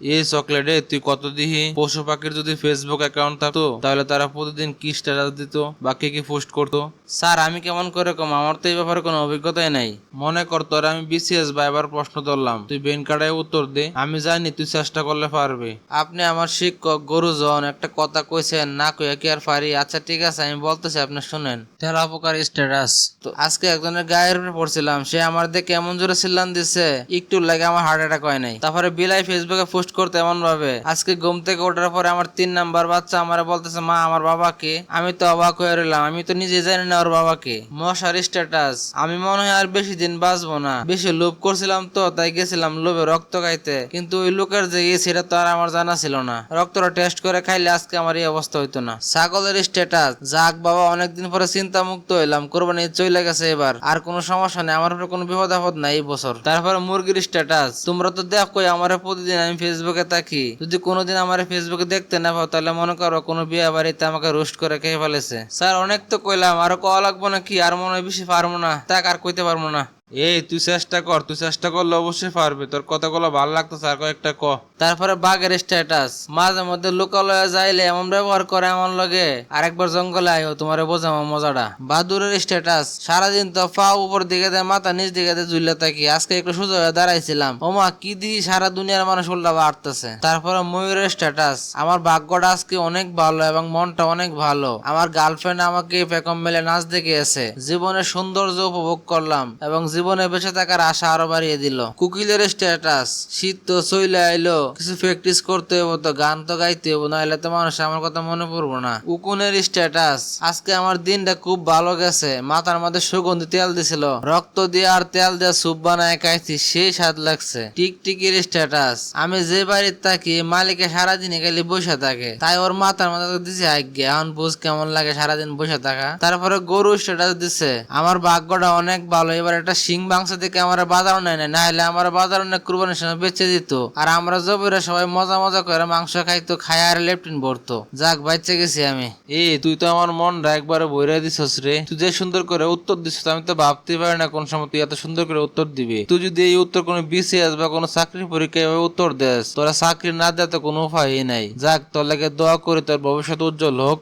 এই চকলেটে তুই কত দিহি? পশু পাখির যদি ফেসবুক অ্যাকাউন্ট থাকতো তাহলে তারা প্রতিদিন কি স্ট্যাটাস দিত বা কে কি পোস্ট করতো? স্যার আমি কেমন করে কম? আমার তো এই ব্যাপারে কোনো অভিজ্ঞতাই নাই। মনে কর তোর আমি বিসিএস বা এবার প্রশ্ন ধরলাম। তুই বেন কাটায় উত্তর দে। আমি জানি তুই চেষ্টা করলে পারবি। আপনি আমার শিক্ষক গুরুজন একটা কথা কইছেন না কইয়া কি আর পারি? আচ্ছা ঠিক আছে আমি বলতেছি আপনি শুনেন। তেলা উপকার স্ট্যাটাস তো আজকে একজনের গায়ের উপরে পড়ছিলাম সে আমার দেখে এমন জোরে চিল্লান দিছে? একটু লাগে আমার হার্ট অ্যাটাক হয় নাই। তারপরে বিলাই ফেসবুকে পোস্ট করতে এমন ভাবে আজকে ঘুম থেকে ওঠার পরে আমার তিন নাম্বার বাচ্চা আমার বলতেছে, মা, আমার বাবাকে। আমি তো অবাক হয়ে রইলাম। আমি তো নিজে জানি না ওর বাবাকে। মশার স্ট্যাটাস আমি মনে হয় আর বেশি দিন বাঁচবো না। বেশি লোভ করছিলাম তো, তাই গেছিলাম লোভে রক্ত খাইতে। কিন্তু ওই লোকের যে সেটা তো আর আমার জানা ছিল না। রক্তটা টেস্ট করে খাইলে আজকে আমার এই অবস্থা হইতো না। ছাগলের স্ট্যাটাস যাক বাবা, অনেকদিন পরে চিন্তা মুক্ত হইলাম। কোরবানি চলে গেছে এবার। আর কোনো সমস্যা নেই। আমার উপরে কোনো বিপদ আপদ নাই এই বছর। তারপরে মুরগির স্ট্যাটাস তোমরা তো দেখো আমার প্রতিদিন আমি ফেসবুকে থাকি। যদি কোনোদিন আমার ফেসবুকে দেখতে না পাও, তাহলে মনে করো কোনো বিয়ে বাড়িতে আমাকে রোস্ট করে খেয়ে ফেলেছে। স্যার, অনেক তো কইলাম, আরও কওয়া লাগবো না কি আর মনে হয় বেশি পারব না। তাক আর কইতে পারব না। এই, তুই চেষ্টা কর, তুই চেষ্টা করলে অবশ্যই পারবি। তোর কথাগুলো ভালো লাগতো স্যার কয়েকটা ক। তারপরে বাঘের স্ট্যাটাস মাঝে মধ্যে লোকালয়ে যাইলে এমন ব্যবহার করে এমন লগে। আরেকবার জঙ্গলে আইও, তোমার বোঝামো মজাটা। বাদুরের স্ট্যাটাস সারাদিন তো পা উপর দিকে দেয়, মাথা নিচ দিকে দেয়, ঝুলে থাকি। আজকে একটু হয়ে দাঁড়াইছিলাম। ওমা, কি দি সারা দুনিয়ার মানুষ উল্টা বাড়তেছে তারপরে ময়ূরের স্ট্যাটাস আমার ভাগ্যটা আজকে অনেক ভালো এবং মনটা অনেক ভালো। আমার গার্লফ্রেন্ড আমাকে পেকম মেলে নাচ দেখিয়েছে। জীবনের সৌন্দর্য উপভোগ করলাম এবং জীবনে বেঁচে থাকার আশা আরও বাড়িয়ে দিল। কুকিলের স্ট্যাটাস শীত তো চইলে আইলো, কিছু প্র্যাকটিস করতে হব তো, গান তো গাইতে হব নাহলে তো মানুষ আমার কথা মনে পড়ব না। উকুনের স্ট্যাটাস আজকে আমার দিনটা খুব ভালো গেছে, মাথার মধ্যে সুগন্ধি তেল দিছিল। রক্ত দিয়ে আর তেল দিয়ে স্যুপ বানায় খাইছি সেই স্বাদ লাগছে। টিকটিকির স্ট্যাটাস আমি যে বাড়ির থাকি, মালিকে সারাদিন খালি বসে থাকে। তাই ওর মাথার মধ্যে দিছে আজ্ঞে, এখন বুঝ কেমন লাগে সারাদিন বসে থাকা। তারপরে গরু স্ট্যাটাস দিছে, আমার ভাগ্যটা অনেক ভালো, এবার একটা সিং মাংস দেখে আমার বাজার নেয় না হলে আমার বাজার অনেক কুরবানির সময় বেঁচে দিত। আর আমরা জবিরা সবাই মজা মজা করে মাংস খাইতো খাই আর লেপটিন ভরতো। যাক বাচ্চা গেছি আমি। এ, তুই তো আমার মনটা একবারে বইরা দিছস রে। তুই যে সুন্দর করে উত্তর দিছিস, আমি তো ভাবতে পারি না কোন সময় তুই এত সুন্দর করে উত্তর দিবি। তুই যদি এই উত্তর কোনো বিসিএস বা কোনো চাকরি পরীক্ষায় উত্তর দেস, তোরা চাকরি না দেয় তো কোনো উপায়ই নাই। যাক, তোর লাগে দোয়া করে, তোর ভবিষ্যৎ উজ্জ্বল হোক।